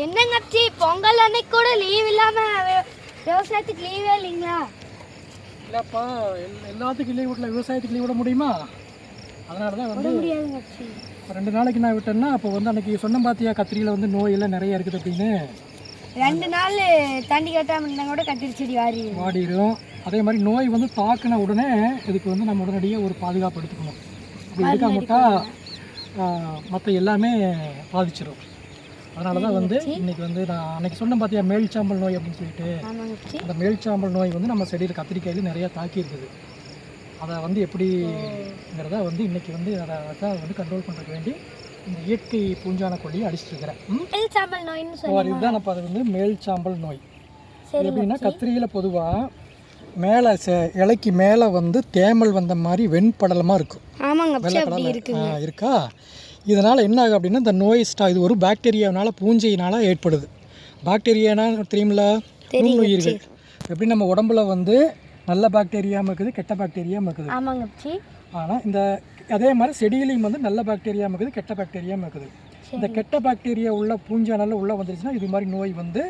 என்னங்கச்சி பொங்கல் அன்னைக்கு கூட லீவ் இல்லாம விவசாயத்துக்கு லீவே இல்லைங்களா? இல்லைப்பா எல் எல்லாத்துக்கும் லீவ் விடல விவசாயத்துக்கு லீவ் விட முடியுமா? அதனால தான் வந்து ரெண்டு நாளைக்கு நான் விட்டேன்னா அப்போ வந்து அன்னைக்கு சொன்ன பாத்தியா கத்திரியில் வந்து நோய் எல்லாம் நிறைய இருக்குது அப்படின்னு? ரெண்டு நாள் தண்ணி கட்டாம இருந்தா கூட கத்திரி செடி வாரி. வாடிடும் அதே மாதிரி நோய் வந்து தாக்கின உடனே இதுக்கு வந்து நம்ம உடனடியாக ஒரு பாதுகாப்பு எடுத்துக்கணும். அப்படி எடுக்காமட்டா மற்ற எல்லாமே பாதிச்சிடும் அதனால தான் வந்து இன்னைக்கு வந்து நான் அன்னைக்கு சொன்னேன் பார்த்தியா மேல்சாம்பல் நோய் அப்படின்னு சொல்லிட்டு. அந்த மேல்சாம்பல் நோய் வந்து நம்ம செடியில் கத்திரிக்காயில் நிறையா தாக்கி இருக்குது. அதை வந்து எப்படிங்கிறத வந்து இன்னைக்கு வந்து அதை வந்து கண்ட்ரோல் பண்ணுறதுக்கு வேண்டி இந்த இயற்கை பூஞ்சான கொல்லியை அடிச்சிட்டு இருக்கிறேன். இதுதான் இப்போ அது வந்து மேல்சாம்பல் நோய். எப்படின்னா கத்திரியில் பொதுவாக மேலே இலைக்கு மேலே வந்து தேமல் வந்த மாதிரி வெண்படலமாக இருக்கும். ஆமாங்க வெள்ளை இருக்கா? இதனால் என்ன ஆகும் அப்படின்னா இந்த நோய் ஸ்டா இது ஒரு பாக்டீரியானால பூஞ்சையினால் ஏற்படுது. பாக்டீரியானா தெரியுமில நுண்ணுயிர்கள். எப்படி நம்ம உடம்புல வந்து நல்ல பாக்டீரியாவும் இருக்குது கெட்ட பாக்டீரியாவும் இருக்குது. ஆனால் இந்த அதே மாதிரி செடியிலையும் வந்து நல்ல பாக்டீரியாவும் இருக்குது கெட்ட பாக்டீரியாவும் இருக்குது. இந்த கெட்ட பாக்டீரியா உள்ள பூஞ்சானால உள்ளே வந்துருச்சுன்னா இது மாதிரி நோய் வந்து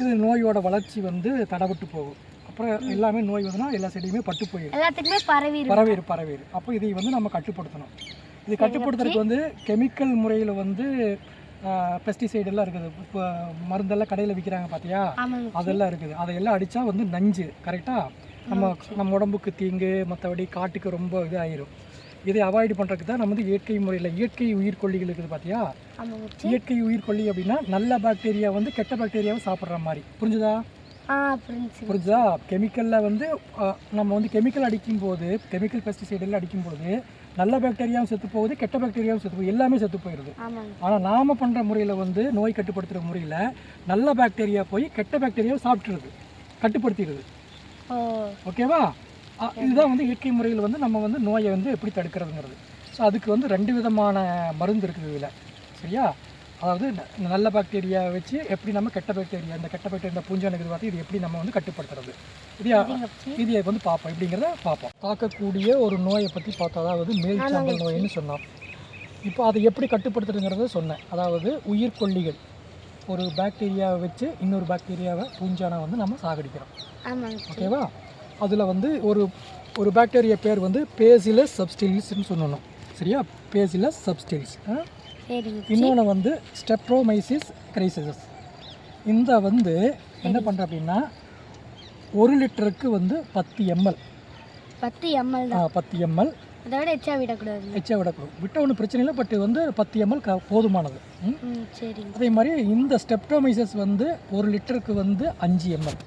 இது நோயோட வளர்ச்சி வந்து தடவிட்டு போகும். அப்புறம் எல்லாமே நோய் வந்துன்னா எல்லா செடியுமே பட்டு போயிடும் எல்லாத்துக்குமே பரவி இருக்கு பரவேறு பரவேறு அப்போ இதை வந்து நம்ம கட்டுப்படுத்தணும். இது கட்டுப்படுத்துறதுக்கு வந்து கெமிக்கல் முறையில் வந்து பெஸ்டிசைடு எல்லாம் இருக்குது. இப்போ மருந்தெல்லாம் கடையில் விற்கிறாங்க பார்த்தியா அதெல்லாம் இருக்குது. அதையெல்லாம் அடித்தா வந்து நஞ்சு கரெக்டாக நம்ம நம்ம உடம்புக்கு தீங்கு மற்றபடி காட்டுக்கு ரொம்ப இது ஆயிரும் இதை அவாய்ட் பண்ணுறதுக்கு தான் நம்ம வந்து இயற்கை முறையில் இயற்கை உயிர்கொல்லிகள் இருக்குது பார்த்தியா இயற்கை உயிர்கொல்லி அப்படின்னா நல்ல பாக்டீரியா வந்து கெட்ட பாக்டீரியாவை சாப்பிட்ற மாதிரி. புரிஞ்சுதா? புரிஞ்சுதா. கெமிக்கலில் வந்து நம்ம வந்து கெமிக்கல் அடிக்கும்போது கெமிக்கல் பெஸ்டிசைடு எல்லாம் அடிக்கும்போது நல்ல பாக்டீரியாவும் செத்து போகுது கெட்ட பாக்டீரியாவும் செத்து போகுது எல்லாமே செத்து போயிடுது ஆனால் நாம் பண்ணுற முறையில் வந்து நோய் கட்டுப்படுத்துகிற முறையில் நல்ல பாக்டீரியா போய் கெட்ட பாக்டீரியாவை சாப்பிட்ருது கட்டுப்படுத்திடுது. ஓகேவா இதுதான் வந்து இயற்கை முறையில் வந்து நம்ம வந்து நோயை வந்து எப்படி தடுக்கிறதுங்கிறது. ஸோ அதுக்கு வந்து ரெண்டு விதமான மருந்து இருக்குது இதில். சரியா? அதாவது நல்ல பாக்டீரியா வச்சு எப்படி நம்ம கெட்ட பாக்டீரியா இந்த கெட்ட பாக்டீரியா இந்த பூஞ்சானுக்கு பார்த்து இது எப்படி நம்ம வந்து கட்டுப்படுத்துறது. இது இது வந்து பார்ப்போம். இப்படிங்கிறத பார்ப்போம். தாக்கக்கூடிய ஒரு நோயை பற்றி பார்த்தோம் அதாவது மேல் சாம்பல் நோயின்னு சொன்னோம். இப்போ அதை எப்படி கட்டுப்படுத்துறதுங்கிறத சொன்னேன். அதாவது உயிர்கொல்லிகள் ஒரு பாக்டீரியாவை வச்சு இன்னொரு பாக்டீரியாவை பூஞ்சானை வந்து நம்ம சாகடிக்கிறோம். ஓகேவா அதில் வந்து ஒரு ஒரு பாக்டீரியா பேர் வந்து பேசிலஸ் சப்ஸ்டில்ஸ்னு சொல்லணும் சரியா? பேசிலஸ் சப்ஸ்டில்ஸ் இன்னொன்று வந்து ஸ்டெப்ரோமைசிஸ் கிரைசிசஸ். இந்த வந்து என்ன பண்ணுற அப்படின்னா ஒரு லிட்டருக்கு வந்து பத்து எம்எல். பத்து எம்எல் தான். பத்து எம்எல். அதை விட எச்சா விடக்கூடாது. எச்சா விடக்கூடும் விட்ட ஒன்றும் பிரச்சனை இல்லை பட் வந்து பத்து எம்எல் க போதுமானது. சரிங்க அதே மாதிரி இந்த ஸ்டெப்டோமைசஸ் வந்து ஒரு லிட்டருக்கு வந்து அஞ்சு எம்எல்.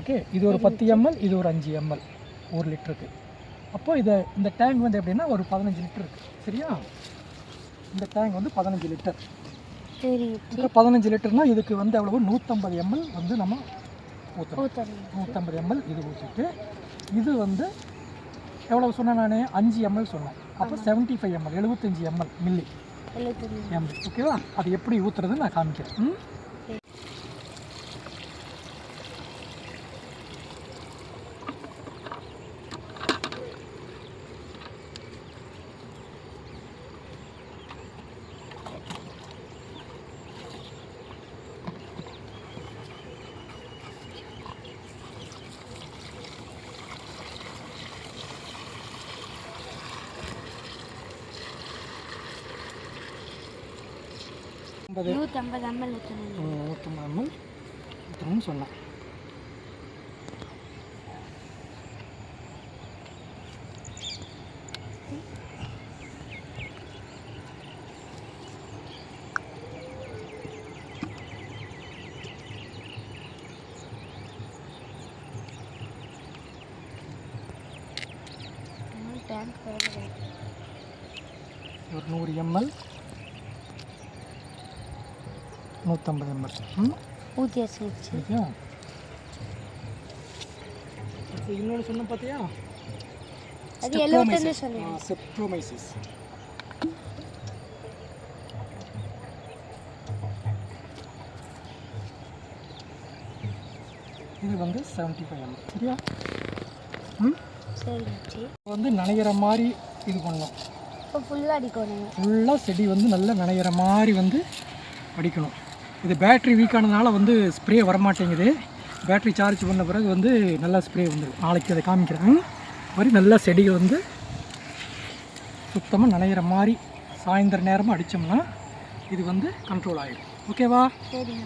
ஓகே? இது ஒரு பத்து எம்எல் இது ஒரு அஞ்சு எம்எல் ஒரு லிட்டருக்கு. அப்போ இதை இந்த டேங்க் வந்து எப்படின்னா ஒரு பதினஞ்சு லிட்டர் இருக்குது சரியா? இந்த டேங்க் வந்து பதினஞ்சு லிட்டர். பதினஞ்சு லிட்டர்னா இதுக்கு வந்து எவ்வளவு? நூற்றம்பது எம்எல் வந்து நம்ம ஊற்றணும் நூற்றம்பது எம்எல் இது ஊற்றிட்டு இது வந்து எவ்வளவு சொன்னேன் நான்? அஞ்சு எம்எல் சொன்னேன். அப்போ செவன்ட்டி ஃபைவ் எம்எல் எழுபத்தஞ்சு எம்எல் மில்லி எம்எல். ஓகேவா அது எப்படி ஊற்றுறது நான் காமிக்கிறேன். ஐம்பது நூற்றம்பது எம்எல் நூற்றம்பது எம்எல் ஊற்றணும்னு சொன்னேன். ஒரு நூறு எம்எல். நூற்றம்பது எம்எல் ம்? ஊற்றி வச்சுருச்சு சரியா இப்போ இன்னொன்று சொன்ன பார்த்தியா அது எழுபத்தஞ்சு சொன்னேன். செப்ட்ரோமைசிஸ் இது வந்து செவன்ட்டி ஃபைவ் எம்எல் சரியா? ம். இப்போ வந்து நனைகிற மாதிரி இது பண்ணணும் இப்போ ஃபுல்லாக அடிக்கணும். ஃபுல்லாக செடி வந்து நல்லா நனைகிற மாதிரி வந்து அடிக்கணும். இது பேட்ரி வீக் ஆனதுனால வந்து ஸ்ப்ரே வரமாட்டேங்குது. பேட்ரி சார்ஜ் பண்ண பிறகு வந்து நல்லா ஸ்ப்ரே வந்துடும் நாளைக்கு அதை காமிக்கிறேன். மாதிரி நல்லா செடிகள் வந்து சுத்தமாக நனையிற மாதிரி சாயந்தர நேரமாக அடித்தோம்னா இது வந்து கண்ட்ரோல் ஆகிடும் ஓகேவா சரி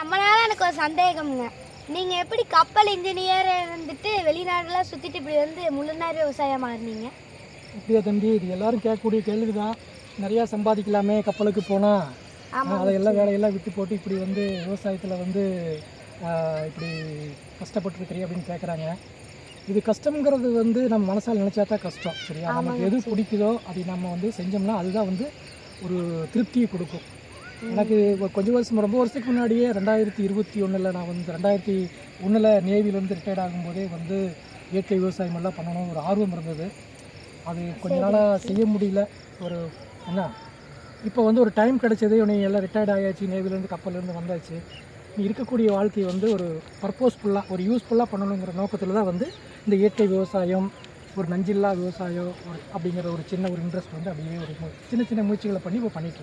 நம்மளால எனக்கு ஒரு சந்தேகம்ங்க. நீங்க எப்படி கப்பல் இன்ஜினியர் வந்துட்டு வெளிநாடுலாம் சுத்திட்டு இப்படி வந்து முழு நேர விவசாயம் மாறினீங்க? அப்படியா தம்பி இது எல்லாரும் கேட்கக்கூடிய கேள்வி தான் நிறையா சம்பாதிக்கலாமே கப்பலுக்கு போனால் அதையெல்லாம் வேலையெல்லாம் விட்டு போட்டு இப்படி வந்து விவசாயத்தில் வந்து இப்படி கஷ்டப்பட்டுருக்கிறீ அப்படின்னு கேட்குறாங்க இது கஷ்டங்கிறது வந்து நம்ம மனசால் நினச்சா தான் கஷ்டம் சரியா? நமக்கு எது பிடிக்குதோ அதை நம்ம வந்து செஞ்சோம்னா அதுதான் வந்து ஒரு திருப்தியை கொடுக்கும். எனக்கு கொஞ்சம் வருஷம் ரொம்ப வருஷத்துக்கு முன்னாடியே ரெண்டாயிரத்தி இருபத்தி ஒன்றில் நான் வந்து ரெண்டாயிரத்தி ஒன்றில் நேவிலேருந்து ரிட்டையர்ட் ஆகும்போதே வந்து இயற்கை விவசாயம் எல்லாம் பண்ணணும் ஒரு ஆர்வம் இருந்தது. அது கொஞ்ச நாளாக செய்ய முடியல. ஒரு என்ன? இப்போ வந்து ஒரு டைம் கிடைச்சது நீ எல்லாம் ரிட்டையர்ட் ஆயாச்சு நேவிலேருந்து கப்பல்லேருந்து வந்தாச்சு. நீ இருக்கக்கூடிய வாழ்க்கையை வந்து ஒரு பர்பஸ்ஃபுல்லாக ஒரு யூஸ்ஃபுல்லாக பண்ணணுங்கிற நோக்கத்தில் தான் வந்து இந்த இயற்கை விவசாயம் ஒரு நஞ்சில்லா விவசாயம் ஒரு அப்படிங்கிற ஒரு சின்ன ஒரு இன்ட்ரெஸ்ட் வந்து அப்படியே ஒரு சின்ன சின்ன முயற்சிகளை பண்ணி இப்போ பண்ணிட்டு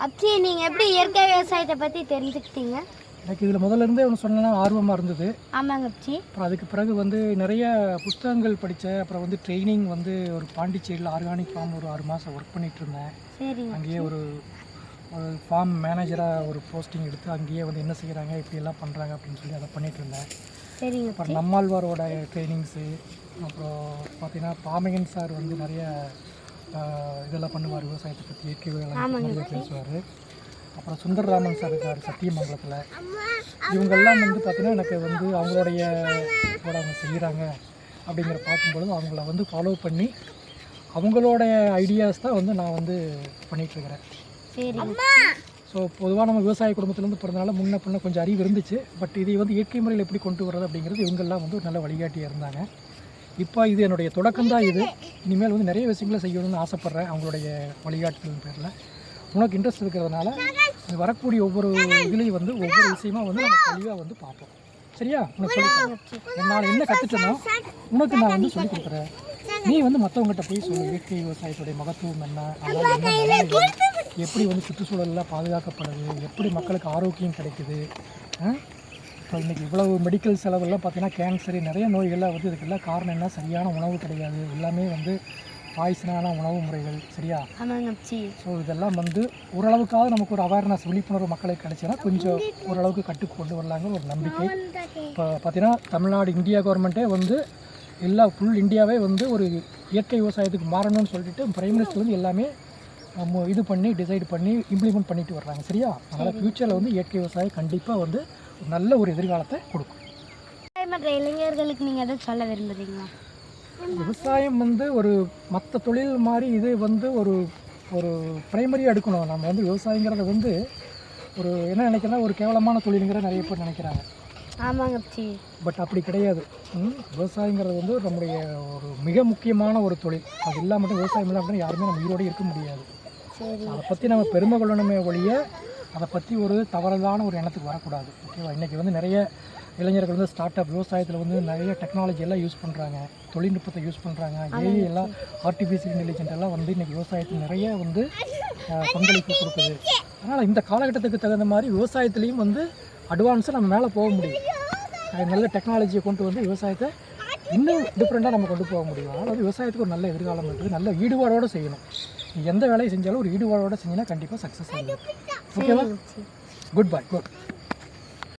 இருக்கிறேன் அச்சி நீங்க எப்படி இயற்கை விவசாயத்தை பத்தி தெரிஞ்சுக்கிட்டீங்க? எனக்கு இதில் முதல்ல இருந்தே ஒன்று சொன்னேன்னா ஆர்வமாக இருந்தது. ஆமாங்க அச்சி அப்புறம் அதுக்கு பிறகு வந்து நிறைய புஸ்தகங்கள் படித்தேன் அப்புறம் வந்து ட்ரைனிங் வந்து ஒரு பாண்டிச்சேரியில் ஆர்கானிக் ஃபார்ம் ஒரு ஆறு மாதம் ஒர்க் பண்ணிட்டு இருந்தேன். சரிங்க அங்கேயே ஒரு ஒரு ஃபார்ம் மேனேஜராக ஒரு போஸ்டிங் எடுத்து அங்கேயே வந்து என்ன செய்கிறாங்க இப்படி எல்லாம் பண்ணுறாங்க அப்படின்னு சொல்லி அதை பண்ணிட்டு இருந்தேன். சரிங்க அப்புறம் நம்மாழ்வாரோட ட்ரைனிங்ஸு அப்புறம் பார்த்தீங்கன்னா பாமகன் சார் வந்து நிறைய இதெல்லாம் பண்ணுவார் விவசாயத்தை பற்றி இயற்கை வேளாண் நிறைய பேசுவார். அப்புறம் சுந்தரராமன் சார் இருக்கார் சத்தியமங்கலத்தில். இவங்கெல்லாம் வந்து பார்த்தீங்கன்னா எனக்கு வந்து அவங்களுடைய கூட அவங்க செய்கிறாங்க அப்படிங்கிற பார்க்கும்பொழுது அவங்கள வந்து ஃபாலோ பண்ணி அவங்களோட ஐடியாஸ் தான் வந்து நான் வந்து பண்ணிகிட்ருக்கிறேன் ஸோ பொதுவாக நம்ம விவசாய குடும்பத்திலேருந்து பிறந்தனால முன்ன பின்ன கொஞ்சம் அறிவு இருந்துச்சு. பட் இதை வந்து இயற்கை முறையில் எப்படி கொண்டு வர்றது அப்படிங்கிறது இவங்கெல்லாம் வந்து ஒரு நல்ல வழிகாட்டியாக இருந்தாங்க. இப்போ இது என்னுடைய தொடக்கம் தான் இது. இனிமேல் வந்து நிறைய விஷயங்களை செய்யணும்னு ஆசைப்பட்றேன் அவங்களுடைய வழிகாட்டுதல் பேரில். உனக்கு இன்ட்ரெஸ்ட் இருக்கிறதுனால வரக்கூடிய ஒவ்வொரு இதுலேயும் வந்து ஒவ்வொரு விஷயமா வந்து நம்ம தெளிவாக வந்து பார்ப்போம். சரியா? உனக்கு சொல்லி நான் என்ன கற்றுட்டேனோ உனக்கு நான் வந்து சொல்லிக் கொடுக்குறேன். நீ வந்து மற்றவங்ககிட்ட போய் சொல்லு. இயற்கை விவசாயத்துடைய மகத்துவம் என்ன? எப்படி வந்து சுற்றுச்சூழல்லாம் பாதுகாக்கப்படுது? எப்படி மக்களுக்கு ஆரோக்கியம் கிடைக்குது? இப்போ இன்றைக்கி இவ்வளவு மெடிக்கல் செலவெல்லாம் பார்த்தீங்கன்னா கேன்சரு நிறைய நோய்கள்லாம் வந்து இதுக்கெல்லாம் காரணம் என்ன? சரியான உணவு கிடையாது. எல்லாமே வந்து பாய்சனான உணவு முறைகள். சரியா? ஸோ இதெல்லாம் வந்து ஓரளவுக்காவது நமக்கு ஒரு அவேர்னஸ் விழிப்புணர்வு மக்களுக்கு கிடைச்சுன்னா கொஞ்சம் ஓரளவுக்கு கட்டுக்கு கொண்டு வரலாங்க ஒரு நம்பிக்கை. இப்போ பார்த்தீங்கன்னா தமிழ்நாடு இந்தியா கவர்மெண்ட்டே வந்து எல்லா ஃபுல் இந்தியாவே வந்து ஒரு இயற்கை விவசாயத்துக்கு மாறணும்னு சொல்லிட்டு பிரைம் மினிஸ்டர் வந்து எல்லாமே நம்ம இது பண்ணி டிசைட் பண்ணி இம்ப்ளிமெண்ட் பண்ணிட்டு வர்றாங்க. சரியா? அதனால் ஃப்யூச்சரில் வந்து இயற்கை விவசாயம் கண்டிப்பாக வந்து நல்ல ஒரு எதிர்காலத்தை கொடுக்கும். இளைஞர்களுக்கு நீங்க எதுவும் சொல்ல விரும்புறீங்களா? விவசாயம் வந்து ஒரு மற்ற தொழில் மாதிரி இது வந்து ஒரு ஒரு பிரைமரியாக எடுக்கணும். நம்ம வந்து விவசாயங்கிறத வந்து ஒரு என்ன நினைக்கிறேன்னா ஒரு கேவலமான தொழிலுங்கிற நிறைய பேர் நினைக்கிறாங்க. ஆமாங்க பட் அப்படி கிடையாது. விவசாயங்கிறது வந்து நம்முடைய ஒரு மிக முக்கியமான ஒரு தொழில். அது இல்லாமல் மட்டும் விவசாயம் இல்லாமல் மட்டும் யாருமே நம்ம உயிரோடு இருக்க முடியாது. அதை பற்றி நம்ம பெருமை கொள்ளணுமே ஒழிய அதை பற்றி ஒரு தவறான ஒரு எண்ணத்துக்கு வரக்கூடாது ஓகேவா இன்றைக்கி வந்து நிறைய இளைஞர்கள் வந்து ஸ்டார்ட் அப் விவசாயத்தில் வந்து நிறைய டெக்னாலஜி எல்லாம் யூஸ் பண்ணுறாங்க தொழில்நுட்பத்தை யூஸ் பண்ணுறாங்க ஏஐ எல்லாம் ஆர்டிஃபிஷியல் இன்டெலிஜென்ட் எல்லாம் வந்து இன்றைக்கி விவசாயத்தில் நிறைய வந்து பங்களிப்பு கொடுக்குது. அதனால் இந்த காலகட்டத்துக்கு தகுந்த மாதிரி விவசாயத்துலேயும் வந்து அட்வான்ஸாக நம்ம மேலே போக முடியும். நல்ல டெக்னாலஜியை கொண்டு வந்து விவசாயத்தை இன்னும் டிஃப்ரெண்ட்டாக நம்ம கொண்டு போக முடியும். அதனால் வந்து விவசாயத்துக்கு ஒரு நல்ல எதிர்காலம் இருக்குது நல்ல ஈடுபாடோடு செய்யணும். எந்த வேலையை செஞ்சாலும் ஒரு ஈடுபாடோடு செஞ்சினா கண்டிப்பாக சக்ஸஸ் ஆகும். ஓகேவா சரிங்க அச்சி குட் பை குட்